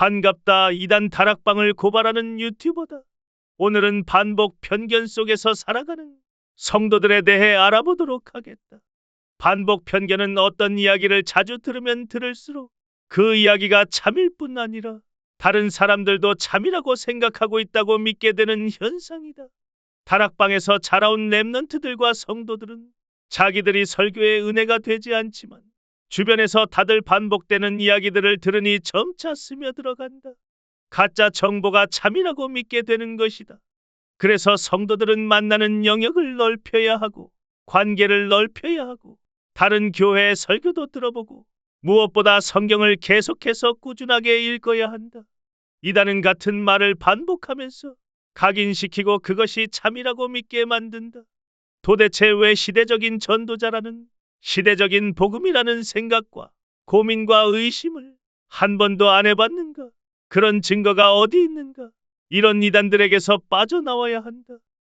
반갑다. 이단 다락방을 고발하는 유튜버다. 오늘은 반복 편견 속에서 살아가는 성도들에 대해 알아보도록 하겠다. 반복 편견은 어떤 이야기를 자주 들으면 들을수록 그 이야기가 참일 뿐 아니라 다른 사람들도 참이라고 생각하고 있다고 믿게 되는 현상이다. 다락방에서 자라온 랩넌트들과 성도들은 자기들이 설교의 은혜가 되지 않지만 주변에서 다들 반복되는 이야기들을 들으니 점차 스며들어간다. 가짜 정보가 참이라고 믿게 되는 것이다. 그래서 성도들은 만나는 영역을 넓혀야 하고 관계를 넓혀야 하고 다른 교회의 설교도 들어보고 무엇보다 성경을 계속해서 꾸준하게 읽어야 한다. 이단은 같은 말을 반복하면서 각인시키고 그것이 참이라고 믿게 만든다. 도대체 왜 시대적인 전도자라는 시대적인 복음이라는 생각과 고민과 의심을 한 번도 안 해봤는가? 그런 증거가 어디 있는가? 이런 이단들에게서 빠져나와야 한다.